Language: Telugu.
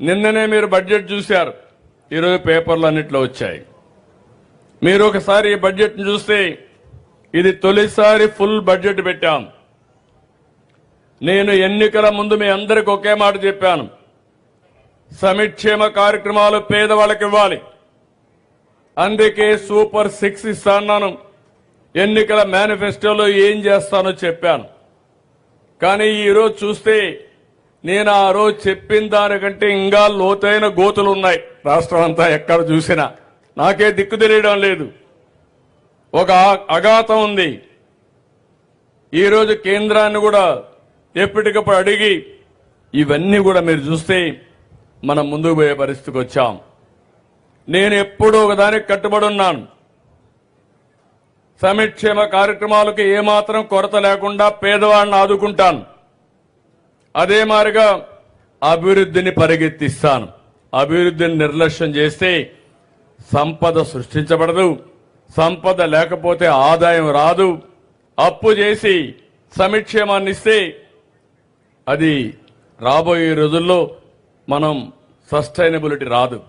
నిన్ననే మీరు బడ్జెట్ చూశారు. ఈరోజు పేపర్లు అన్నిట్లో వచ్చాయి. మీరు ఒకసారి ఈ బడ్జెట్ను చూస్తే ఇది తొలిసారి ఫుల్ బడ్జెట్ పెట్టాం. నేను ఎన్నికల ముందు మీ అందరికి ఒకే మాట చెప్పాను. సమిక్షేమ కార్యక్రమాలు పేదవాళ్ళకి ఇవ్వాలి. అందుకే సూపర్ సిక్స్ ఇస్తాను ఎన్నికల మేనిఫెస్టోలో ఏం చేస్తానో చెప్పాను. కానీ ఈరోజు చూస్తే నేను ఆ రోజు చెప్పిన దానికంటే ఇంకా లోతైన గోతులు ఉన్నాయి రాష్ట్రం అంతా ఎక్కడ చూసినా. నాకే దిక్కు తెలియడం లేదు. ఒక అఘాతం ఉంది. ఈరోజు కేంద్రాన్ని కూడా ఎప్పటికప్పుడు అడిగి ఇవన్నీ కూడా మీరు చూస్తే మనం ముందుకు పోయే పరిస్థితికి వచ్చాం. నేను ఎప్పుడూ ఒకదానికి కట్టుబడి ఉన్నాను. సమిక్షేమ కార్యక్రమాలకు ఏమాత్రం కొరత లేకుండా పేదవాడిని ఆదుకుంటాను. అదే మారుగా అభివృద్ధిని పరిగెత్తిస్తాను. అభివృద్ధిని నిర్లక్ష్యం చేస్తే సంపద సృష్టించబడదు. సంపద లేకపోతే ఆదాయం రాదు. అప్పు చేసి సమిక్షేమాన్ని ఇస్తే అది రాబోయే రోజుల్లో మనం సస్టైనబిలిటీ రాదు.